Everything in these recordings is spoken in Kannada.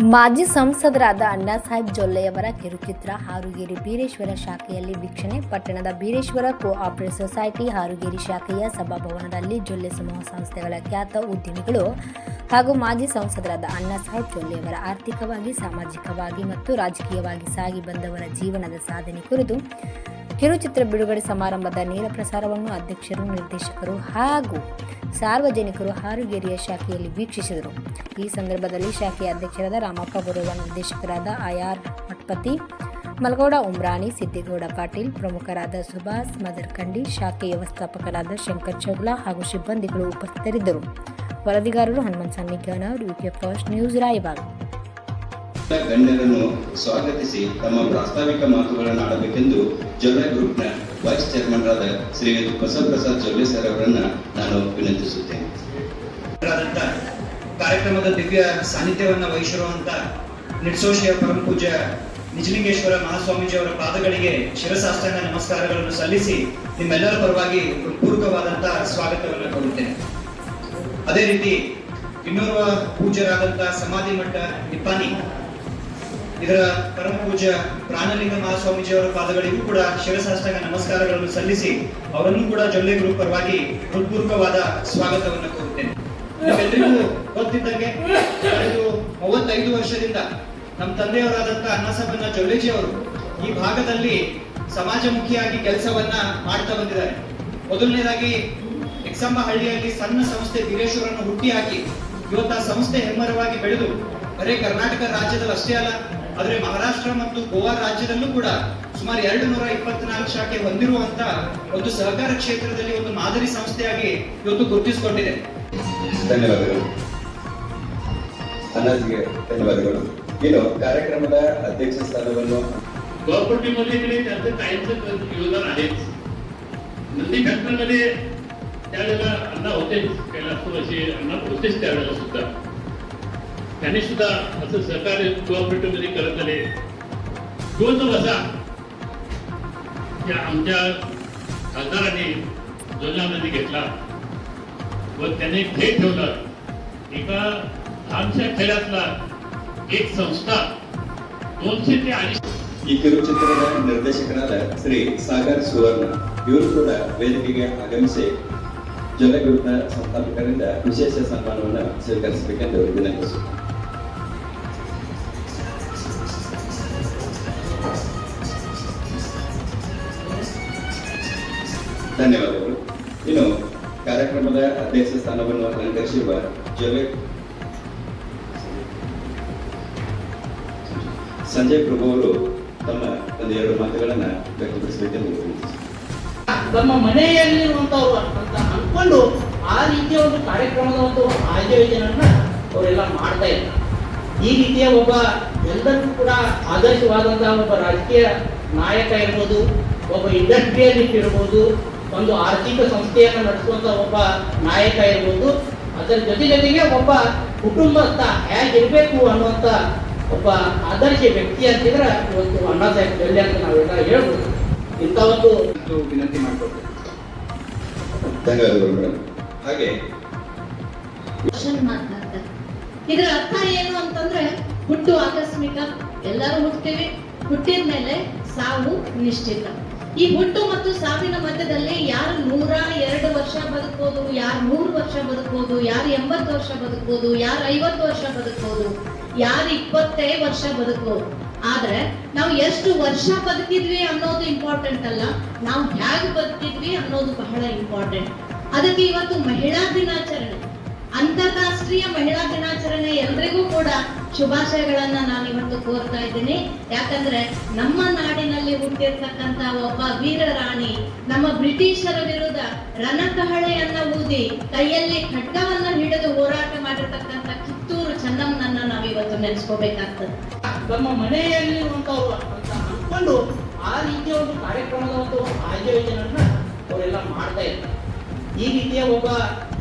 ಮಾಜಿ ಸಂಸದರಾದ ಅಣ್ಣಾಸಾಹೇಬ್ ಜೊಲ್ಲೆಯವರ ಕಿರುಚಿತ್ರ ಹಾರುಗೇರಿ ಬೀರೇಶ್ವರ ಶಾಖೆಯಲ್ಲಿ ವೀಕ್ಷಣೆ. ಪಟ್ಟಣದ ಬೀರೇಶ್ವರ ಕೋಆಪರೇಟಿವ್ ಸೊಸೈಟಿ ಹಾರುಗೇರಿ ಶಾಖೆಯ ಸಭಾಭವನದಲ್ಲಿ ಜೊಲ್ಲೆ ಸಮೂಹ ಸಂಸ್ಥೆಗಳ ಖ್ಯಾತ ಉದ್ಯಮಿಗಳು ಹಾಗೂ ಮಾಜಿ ಸಂಸದರಾದ ಅಣ್ಣಾ ಸಾಹೇಬ್ ಜೊಲ್ಲೆಯವರ ಆರ್ಥಿಕವಾಗಿ, ಸಾಮಾಜಿಕವಾಗಿ ಮತ್ತು ರಾಜಕೀಯವಾಗಿ ಸಾಗಿ ಬಂದವರ ಜೀವನದ ಸಾಧನೆ ಕುರಿತು ಕಿರುಚಿತ್ರ ಬಿಡುಗಡೆ ಸಮಾರಂಭದ ನೇರ ಪ್ರಸಾರವನ್ನು ಅಧ್ಯಕ್ಷರು, ನಿರ್ದೇಶಕರು ಹಾಗೂ ಸಾರ್ವಜನಿಕರು ಹಾರುಗೇರಿಯ ಶಾಖೆಯಲ್ಲಿ ವೀಕ್ಷಿಸಿದರು. ಈ ಸಂದರ್ಭದಲ್ಲಿ ಶಾಖೆಯ ಅಧ್ಯಕ್ಷರಾದ ರಾಮಪ್ಪ ಬರುವ ನಿರ್ದೇಶಕರಾದ ಆಯಾರ್ ಮಠಪತಿ, ಮಲಗೌಡ ಉಮ್ರಾಣಿ, ಸಿದ್ದೇಗೌಡ ಪಾಟೀಲ್, ಪ್ರಮುಖರಾದ ಸುಭಾಷ್ ಮದರ್ಕಂಡಿ, ಶಾಖೆ ವ್ಯವಸ್ಥಾಪಕರಾದ ಶಂಕರ್ ಚೌಗ್ಲಾ ಹಾಗೂ ಸಿಬ್ಬಂದಿಗಳು ಉಪಸ್ಥಿತರಿದ್ದರು. ವರದಿಗಾರರು ಹನುಮಂತ ಸನ್ನಿಗಾನವರು ಯುಕೆ ಫಸ್ಟ್ ನ್ಯೂಸ್ ರಾಯಬಾಗ್ ಗಣ್ಯರನ್ನು ಸ್ವಾಗತಿಸಿ ತಮ್ಮ ಪ್ರಾಸ್ತಾವಿಕ ಮಾತುಗಳನ್ನು ಆಡಬೇಕೆಂದು ಜೊಲ್ಲೆ ಗ್ರೂಪ್ನ ವೈಸ್ ಚೇರ್ಮನ್ರಾದ ಶ್ರೀಯುತ ಬಸವಪ್ರಸಾದ್ ಜೊಲ್ಲೆ ಸರ್ ಅವರನ್ನ ನಾನು ವಿನಂತಿಸುತ್ತೇನೆ. ಕಾರ್ಯಕ್ರಮದ ದಿವ್ಯ ಸಾನ್ನಿಧ್ಯವನ್ನು ವಹಿಸಿರುವಂತ ನಿಟ್ಸೋಶಿಯ ಪರಮ ಪೂಜ್ಯ ನಿಜಲಿಂಗೇಶ್ವರ ಮಹಾಸ್ವಾಮೀಜಿ ಅವರ ಪಾದಗಳಿಗೆ ಶಿರಸಾಷ್ಟಾಂಗ ನಮಸ್ಕಾರಗಳನ್ನು ಸಲ್ಲಿಸಿ ನಿಮ್ಮೆಲ್ಲರ ಪರವಾಗಿ ಪೂರ್ವಕವಾದಂತಹ ಸ್ವಾಗತವನ್ನು ಕೋರುತ್ತೇನೆ. ಅದೇ ರೀತಿ ಇನ್ನೋರ್ವ ಪೂಜ್ಯರಾದಂತಹ ಸಮಾಧಿ ಮಠ ನಿಪ್ಪಾನಿ ಇದರ ಪರಮ ಪೂಜ್ಯ ಪ್ರಾಣಲಿಂಗ ಮಹಾಸ್ವಾಮೀಜಿ ಅವರ ಪಾದಗಳಿಗೂ ಕೂಡ ಶಿರಸಾಷ್ಟಾಂಗ ನಮಸ್ಕಾರಗಳನ್ನು ಸಲ್ಲಿಸಿ ಅವರನ್ನು ಕೂಡ ಜೊಲ್ಲೆ ಗ್ರೂಪ್ ಪರವಾಗಿ ಹೃತ್ಪೂರ್ವಕವಾದ ಸ್ವಾಗತವನ್ನು ಕೋರುತ್ತೇನೆ. ನಮಗೆಲ್ಲರಿಗೂ ಗೊತ್ತಿದ್ದಂಗೆ ಕಳೆದು ಮೂವತ್ತೈದು ವರ್ಷದಿಂದ ನಮ್ಮ ತಂದೆಯವರಾದಂತ ಅನ್ನಸಬನ್ನ ಜೊಲ್ಲೆಜಿ ಅವರು ಈ ಭಾಗದಲ್ಲಿ ಸಮಾಜಮುಖಿಯಾಗಿ ಕೆಲಸವನ್ನ ಮಾಡ್ತಾ ಬಂದಿದ್ದಾರೆ. ಮೊದಲನೇದಾಗಿ ಎಕ್ಸಮ್ಮ ಹಳ್ಳಿಯಲ್ಲಿ ಸಣ್ಣ ಸಂಸ್ಥೆ ವೀರೇಶ್ವರನ್ನು ಹುಟ್ಟಿ ಹಾಕಿ ಇವತ್ತು ಸಂಸ್ಥೆ ಹೆಮ್ಮರವಾಗಿ ಬೆಳೆದು ಬರೇ ಕರ್ನಾಟಕ ರಾಜ್ಯದಲ್ಲಿ ಅಷ್ಟೇ ಅಲ್ಲ ಆದ್ರೆ ಮಹಾರಾಷ್ಟ್ರ ಮತ್ತು ಗೋವಾ ರಾಜ್ಯದಲ್ಲೂ ಕೂಡ ಸುಮಾರು ಎರಡು ನೂರ ಇಪ್ಪತ್ನಾಲ್ಕು ಶಾಖೆ ಹೊಂದಿರುವಂತ ಒಂದು ಸಹಕಾರ ಕ್ಷೇತ್ರದಲ್ಲಿ ಒಂದು ಮಾದರಿ ಸಂಸ್ಥೆಯಾಗಿ ಇವತ್ತು ಗುರುತಿಸಿಕೊಂಡಿದೆ ಧನ್ಯವಾದಗಳು ಅಣ್ಣಾಜಿಗೆ ಧನ್ಯವಾದಗಳು ಇನ್ನು ಕಾರ್ಯಕ್ರಮದ ಅಧ್ಯಕ್ಷ ಸ್ಥಾನವನ್ನು प्रॉपर्टीमध्ये कडे त्यांचं कायमचं योगदान आहेच नंदी फॅक्टरीमध्ये त्यावेळेला अण्णा होतेच कैलासवासी अण्णा होतेच त्यावेळेला सुद्धा त्यांनी सुद्धा असं सहकार्य कोऑपरेटिव्ह मध्ये करत आले तो जो वसा त्या आमच्या खासदारांनी जोजनामध्ये घेतला व त्याने एक ध्येय ठेवलं एका लहानशा खेड्यातला एक संस्था दोनशे ते अडीचशे ಈ ಕಿರುಚಿತ್ರದ ನಿರ್ದೇಶಕರಾದ ಶ್ರೀ ಸಾಗರ್ ಸುವರ್ಣ ಇವರು ಕೂಡ ವೇದಿಕೆಗೆ ಆಗಮಿಸಿ ಜೊಲ್ಲೆ ಗ್ರೂಪ್ನ ಸಂಸ್ಥಾಪಕರಿಂದ ವಿಶೇಷ ಸನ್ಮಾನವನ್ನು ಸ್ವೀಕರಿಸಬೇಕೆಂದು ವಿನಂತಿಸುತ್ತೇನೆ ಧನ್ಯವಾದಗಳು. ಇನ್ನು ಕಾರ್ಯಕ್ರಮದ ಅಧ್ಯಕ್ಷ ಸ್ಥಾನವನ್ನು ಅಲಂಕರಿಸಿರುವ ಜೊಲ್ಲೆ ಸಂಜಯ್ ಪ್ರಭು ಅವರು ತಮ್ಮ ಒಂದು ಎರಡು ಮಾತುಗಳನ್ನ ವ್ಯಕ್ತಪಡಿಸಬೇಕೆಂದು. ತಮ್ಮ ಮನೆಯಲ್ಲಿರುವಂತವ್ರು ಅಂತ ಅನ್ಕೊಂಡು ಆ ರೀತಿಯ ಒಂದು ಕಾರ್ಯಕ್ರಮದ ಒಂದು ಆಯೋಜನೆಯನ್ನ ಅವರೆಲ್ಲ ಮಾಡ್ತಾ ಇದ್ದಾರೆ. ಈ ರೀತಿಯ ಒಬ್ಬ ಎಲ್ಲರಿಗೂ ಕೂಡ ಆದರ್ಶವಾದಂತಹ ಒಬ್ಬ ರಾಜಕೀಯ ನಾಯಕ ಇರ್ಬೋದು, ಒಬ್ಬ ಇಂಡಸ್ಟ್ರಿಯಲಿಸ್ಟ್ ಇರ್ಬೋದು ಒಂದು ಆರ್ಥಿಕ ಸಂಸ್ಥೆಯನ್ನು ನಡೆಸುವಂತ ಒಬ್ಬ ನಾಯಕ ಇರ್ಬೋದು. ಅದರ ಜೊತೆ ಜೊತೆಗೆ ಒಬ್ಬ ಕುಟುಂಬಸ್ಥ ಹೇಗಿರ್ಬೇಕು ಅನ್ನುವಂತ ಒಬ್ಬ ಆದರ್ಶ ವ್ಯಕ್ತಿ ಅಂತಿದ್ರೆ ಇವತ್ತು ಅಣ್ಣಾ ಸಾಹೇಬ್ ಜೊಲ್ಲೆ ಅಂತ ನಾವೆಲ್ಲ ಹೇಳ್ಬೋದು. ಇಂಥ ಒಂದು ವಿನಂತಿ ಮಾಡಿಕೊಡ್ತೇನೆ ಧನ್ಯವಾದಗಳು ಮೇಡಮ್. ಹಾಗೆ ಕ್ವಶನ್ ಮಾತನಾಡ್ತಾರೆ. ಇದರ ಅರ್ಥ ಏನು ಅಂತಂದ್ರೆ ಹುಟ್ಟು ಆಕಸ್ಮಿಕ ಎಲ್ಲರೂ ಹುಟ್ಟುತ್ತೇವೆ ಹುಟ್ಟಿದ ಮೇಲೆ ಸಾವು ನಿಶ್ಚಿತ. ಈ ಹುಟ್ಟು ಮತ್ತು ಸಾವಿನ ಮಧ್ಯದಲ್ಲಿ ಯಾರು ನೂರ ಎರಡು ವರ್ಷ ಬದುಕ್ಬೋದು, ಯಾರು ನೂರು ವರ್ಷ ಬದುಕ್ಬೋದು, ಯಾರು ಎಂಬತ್ತು ವರ್ಷ ಬದುಕ್ಬೋದು, ಯಾರು ಐವತ್ತು ವರ್ಷ ಬದುಕ್ಬೋದು, ಯಾರು ಇಪ್ಪತ್ತೇ ವರ್ಷ ಬದುಕ್ಬೋದು. ಆದ್ರೆ ನಾವು ಎಷ್ಟು ವರ್ಷ ಬದುಕಿದ್ವಿ ಅನ್ನೋದು ಇಂಪಾರ್ಟೆಂಟ್ ಅಲ್ಲ, ನಾವು ಹೇಗೆ ಬದುಕಿದ್ವಿ ಅನ್ನೋದು ಬಹಳ ಇಂಪಾರ್ಟೆಂಟ್ ಅದಕ್ಕೆ ಇವತ್ತು ಮಹಿಳಾ ದಿನಾಚರಣೆ. ಅಂತಾರಾಷ್ಟ್ರೀಯ ಮಹಿಳಾ ದಿನಾಚರಣೆ ಎಲ್ರಿಗೂ ಕೂಡ ಶುಭಾಶಯಗಳನ್ನ ನಾನು ಇವತ್ತು ಕೋರ್ತಾ ಇದ್ದೀನಿ. ಯಾಕಂದ್ರೆ ನಮ್ಮ ನಾಡಿನಲ್ಲಿ ಹುಟ್ಟಿರ್ತಕ್ಕಂತ ಒಬ್ಬ ವೀರ ರಾಣಿ ನಮ್ಮ ಬ್ರಿಟಿಷರ ವಿರುದ್ಧ ರಣಕಹಳೆಯನ್ನ ಊದಿ ಕೈಯಲ್ಲಿ ಖಡ್ಗವನ್ನ ಹಿಡಿದು ಹೋರಾಟ ಮಾಡಿರ್ತಕ್ಕಂತ ಕಿತ್ತೂರು ಚೆನ್ನಮ್ಮನನ್ನ ನಾವಿವತ್ತು ನೆನೆಸ್ಕೋಬೇಕಾಗ್ತದೆ. ನಮ್ಮ ಅಂತ ಅನ್ಕೊಂಡು ಆ ರೀತಿಯ ಒಂದು ಕಾರ್ಯಕ್ರಮದ ಒಂದು ಆಯೋಜನೆಯನ್ನ ಅವರೆಲ್ಲ ಮಾಡ್ತಾ ಇದ್ದಾರೆ. ಈ ರೀತಿಯ ಒಬ್ಬ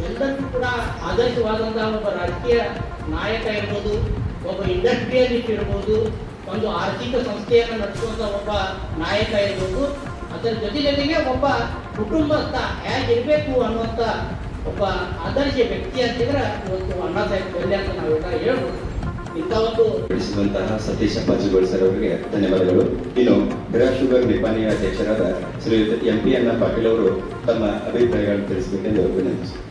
ಎಲ್ಲರಿಗೂ ಕೂಡ ಆದರ್ಶವಾದಂತಹ ಒಬ್ಬ ರಾಜಕೀಯ ನಾಯಕ ಇರ್ಬೋದು, ಒಬ್ಬ ಇಂಡಸ್ಟ್ರಿಯಲಿಸ್ಟ್ ಇರ್ಬೋದು, ಒಂದು ಆರ್ಥಿಕ ಸಂಸ್ಥೆಯನ್ನು ನಡೆಸುವಂತ ಒಬ್ಬ ನಾಯಕ ಇರ್ಬೋದು, ಅದರ ಜೊತೆ ಜೊತೆಗೆ ಒಬ್ಬ ಕುಟುಂಬಸ್ಥ ಹೇಗಿರ್ಬೇಕು ಅನ್ನುವಂಥ ಒಬ್ಬ ಆದರ್ಶ ವ್ಯಕ್ತಿ ಅಂತಿದ್ರೆ ಇವತ್ತು ಅಣ್ಣಾ ಸಾಹೇಬ್ ಜೊಲ್ಲೆ ಅಂತ ನಾವೆಲ್ಲ ಹೇಳ್ಬೋದು. ನಡೆಸಿರುವಂತಹ ಸತೀಶ್ ಅಪ್ಪಾಜಿಗೋಳ್ ಸರ್ ಅವರಿಗೆ ಧನ್ಯವಾದಗಳು. ಇನ್ನು ಹಿರಾ ಶುಗರ್ ನಿಪಾನಿಯ ಅಧ್ಯಕ್ಷರಾದ ಶ್ರೀಯುತ ಎಂ ಪಿ ಅಣ್ಣ ಪಾಟೀಲ್ ಅವರು ತಮ್ಮ ಅಭಿಪ್ರಾಯಗಳನ್ನು ತಿಳಿಸಬೇಕೆಂದು ವಿನಂತಿಸುತ್ತೇನೆ